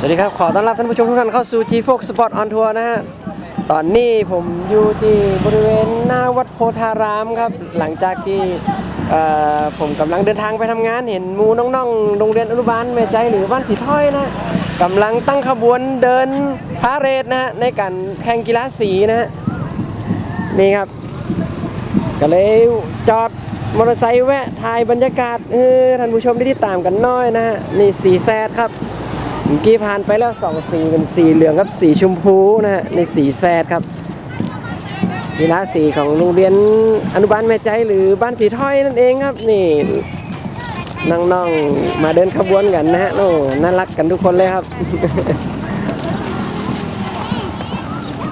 สวัสดีครับ ขอต้อนรับท่านผู้ชมทุกท่านเข้าสู่ G Fox Sport on Tour นะฮะ ตอนนี้ผมอยู่ที่บริเวณหน้าวัดโพธารามครับ หลังจากที่ผมกำลังเดินทางไปทำงานเห็นมูน้องๆ โรงเรียนอนุบาลแม่ใจหรือบ้านสีถ้อยนะกำลังตั้งขบวนเดินพาเรดนะฮะในการแข่งกีฬาสีนะฮะ นี่ครับ ก็เลยจอดมอเตอร์ไซค์แวะถ่ายบรรยากาศเออท่านผู้ชมได้ติดตามกันน้อยนะฮะ นี่สีแซดครับ เมื่อกี้ผ่านไปแล้วสองสีเป็นสีเหลืองกับสีชมพูนะฮะในสีแซดครับกีฬาสีของโรงเรียนอนุบาลแม่ใจหรือบ้านสีถ้อยนั่นเองครับนี่น้องๆมาเดินขบวนกันนะฮะโอ้น่ารักกันทุกคนเลยครับ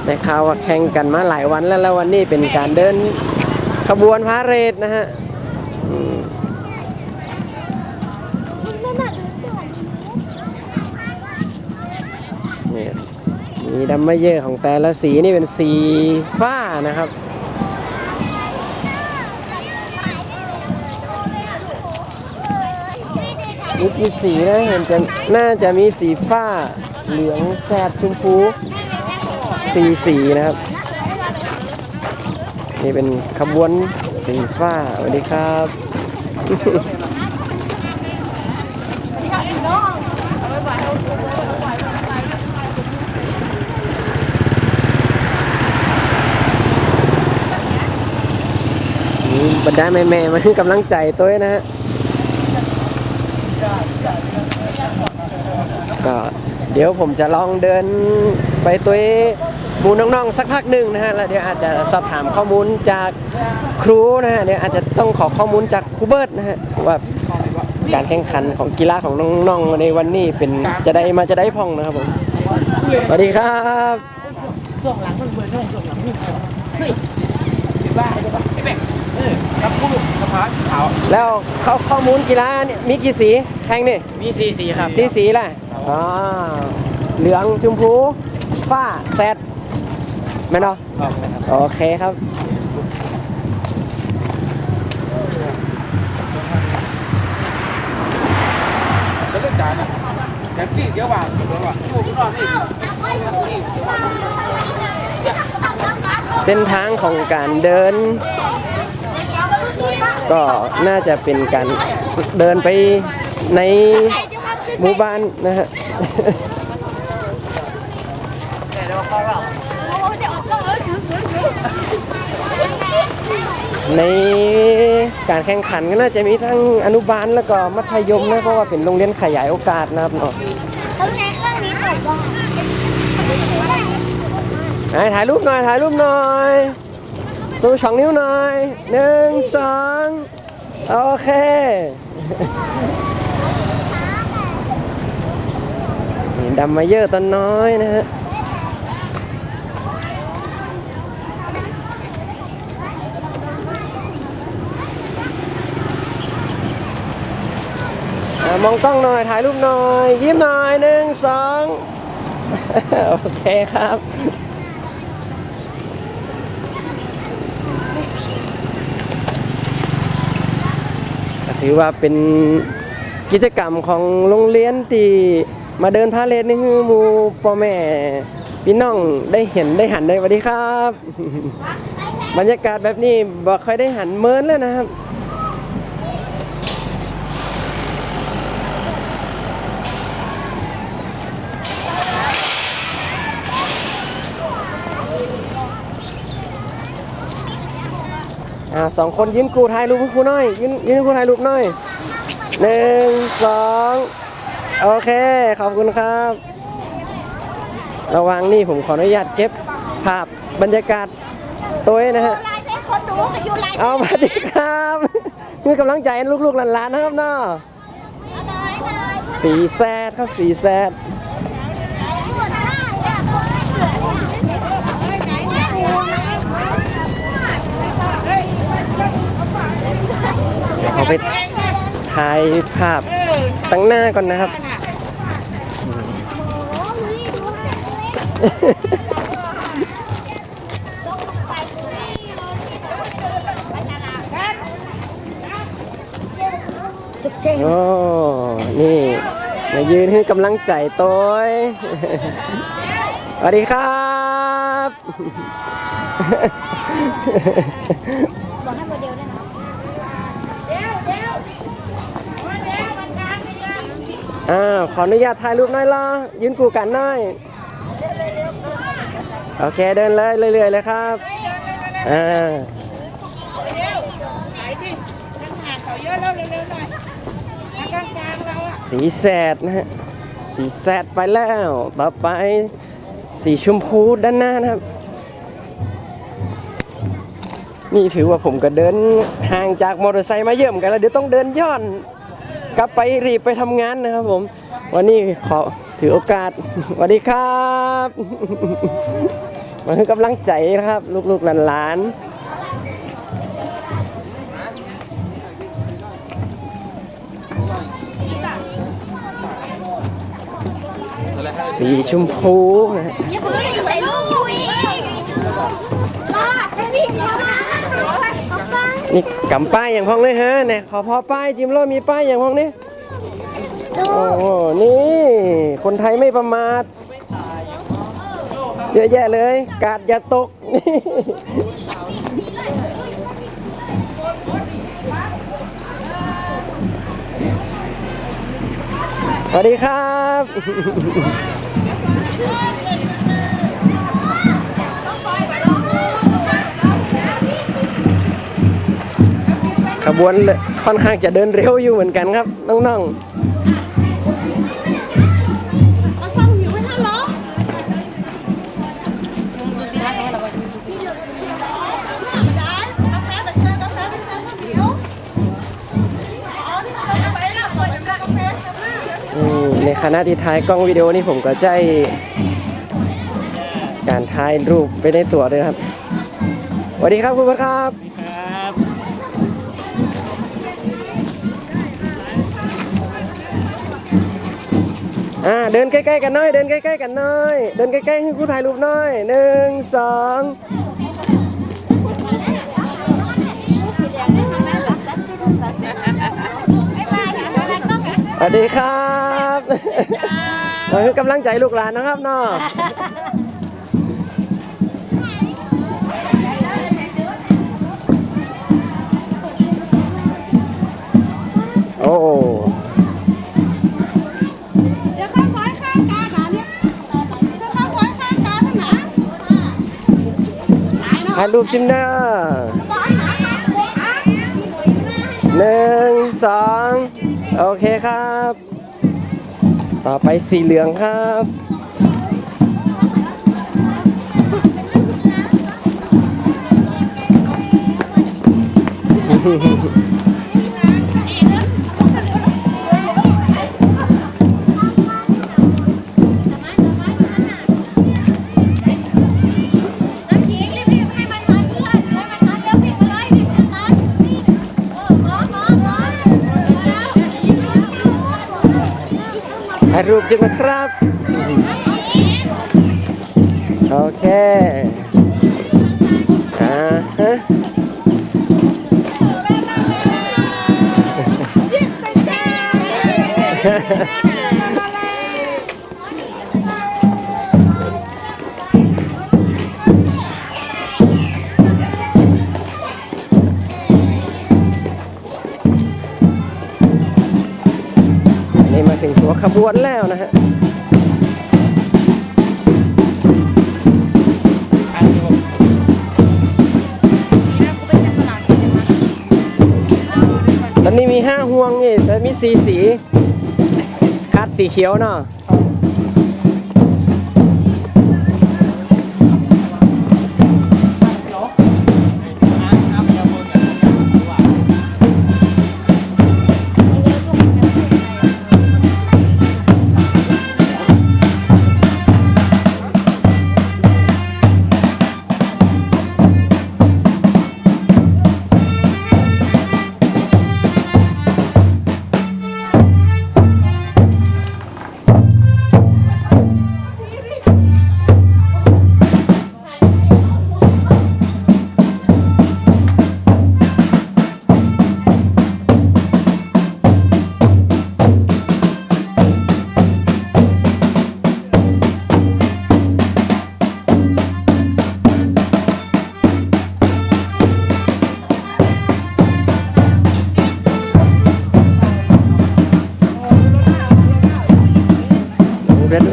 ในข่าวว่าแข่งกันมาหลายวันแล้วแล้ววันนี้เป็นการเดินขบวนพาเรดนะฮะ มีดัมเมเยอร์ของแต่ละสีนี่เป็นสีฟ้านะครับ มีกี่สีนะเห็นจะน่าจะมีสีฟ้า เหลืองแสดชมพูสีสีนะครับ นี่เป็นขบวนสีฟ้าสวัสดีครับ นี่ บรรดาแม่ๆมาให้กำลังใจตัวเองนะฮะก็เดี๋ยวผมจะลองเดินไปตัวหมูน้องๆสักพักหนึ่งนะฮะแล้วเดี๋ยวอาจจะสอบถามข้อมูลจากครูนะฮะเดี๋ยวอาจจะต้องขอข้อมูลจากครูเบิร์ตนะฮะว่าการแข่งขันของกีฬาของน้องๆในวันนี้เป็นจะได้มาจะได้พองนะครับผมสวัสดีครับส่งหลังมันเบื่อส่งส่งหลังพี่เฮ้ยถือว่าไอ้บ้าไอ้แบ กเออรับผู้กระพาสีขาวแล้วข้อข้อมูลกีฬาเนี่ยมีกี่สีแข่งนี่มีสีสีครับสีสีแหละอ๋อเหลืองชมพูฟ้าแซดแม่นเนาะครับโอเคครับแล้วก็จานอะแกตีเดี๋ยวว่างเดี๋ยวว่างผู้ผู้นอนนี่เส้นทางของการเดิน ก็น่าจะเป็นการเดินไปในหมู่บ้านนะฮะในการแข่งขันก็น่าจะมีทั้งอนุบาลแล้วก็มัธยมนะเพราะว่าเป็นโรงเรียนขยายโอกาสนะครับเนาะเขาใช้เครื่องนี้ตบว่าไหนถ่ายรูปหน่อยถ่ายรูปหน่อย สู้สองนิ้วหน่อยหนึ่งสองโอเค นี่ดำมาเยอะตอนน้อยนะฮะอะมองกล้องหน่อย ถ่ายรูปหน่อย ยิ้มหน่อยหนึ่งสองโอเคครับ ถือว่าเป็นกิจกรรมของโรงเรียนที่มาเดินพาเลทนี่คือมูพ่อแม่พี่น้องได้เห็นได้หันได้สวัสดีครับ บรรยากาศแบบนี้บอกค่อยได้หันเมินแล้วนะครับ อ่าสองคนยืนกูถ่ายรูปครูหน่อยยืนยืนให้ครูถ่ายรูปหน่อยหนึ่งสองโอเค ขอบคุณครับ ระวังนี่ผมขออนุญาตเก็บภาพบรรยากาศตัวเองนะฮะเอาสวัสดีครับมีกำลังใจลูกๆหลานๆนะครับเนาะสีแซดครับสีแซดเดี๋ยวเขา ไปถ่ายภาพตั้งหน้าก่อนนะครับจุกเจ๊งโอ้ นี่มายืนให้กำลังใจโต้ยสวัสดีครับ บอกให้โมเดลด้วยนะ อ้าวขออนุญาตถ่ายรูปหน่อยล่ะยืนคู่กันหน่อยโอเคเดินเลยเรื่อยๆเลยครับอ่าไหนดิห่างเขาเยอะแล้วเร็วๆหน่อยมากลางๆเราอะสีแสดนะฮะสีแสดไปแล้วต่อไปสีชมพูด้านหน้านะครับ นี่ถือว่าผมก็เดินห่างจากมอเตอร์ไซค์มาเยอะเหมือนกันแล้วเดี๋ยวต้องเดินย้อน กลับไปรีบไปทำงานนะครับผม วันนี้ขอถือโอกาสสวัสดีครับ มาให้กำลังใจนะครับ ลูกๆหลานๆสีชมพูนะ นี่กำป้ายอย่างพ้องเลยฮะเนี่ยขอพอป้ายจิมโร่มีป้ายอย่างพ้องนี่โอ้โหนี่ คนไทยไม่ประมาทเยอะแยะเลย กาดอย่าตกนี่สวัสดีครับ ขบวนค่อนข้างจะเดินเร็วอยู่เหมือนกันครับน้องในเหรอๆอืมในขณะที่ถ่ายกล้องวิดีโอนี่ผมก็ใจการถ่ายรูปไปในตัวด้วยครับสวัสดีครับคุณพัดครับ อ่าเดินใกล้ๆกันหน่อย เดินใกล้ๆกันหน่อย เดินใกล้ๆให้ผู้ถ่ายรูปหน่อยหนึ่งสองสวัสดีครับเราคือกำลังใจลูกหลานนะครับเนาะโอ้ ถ่ายรูปจิมเนอร์บอลหนาหนึ่งสองโอเคครับ ต่อไปสีเหลืองครับน้ รูปจังนะครับ โอเคอ่าฮะนี่า ถึงหัวขบวนแล้วนะฮะตอนนี้มีห้าห่วงนี่แต่มีสีสีคาดสีเขียวเนาะ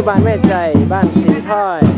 นุบาลแม่ใจบ้านสีถ้อย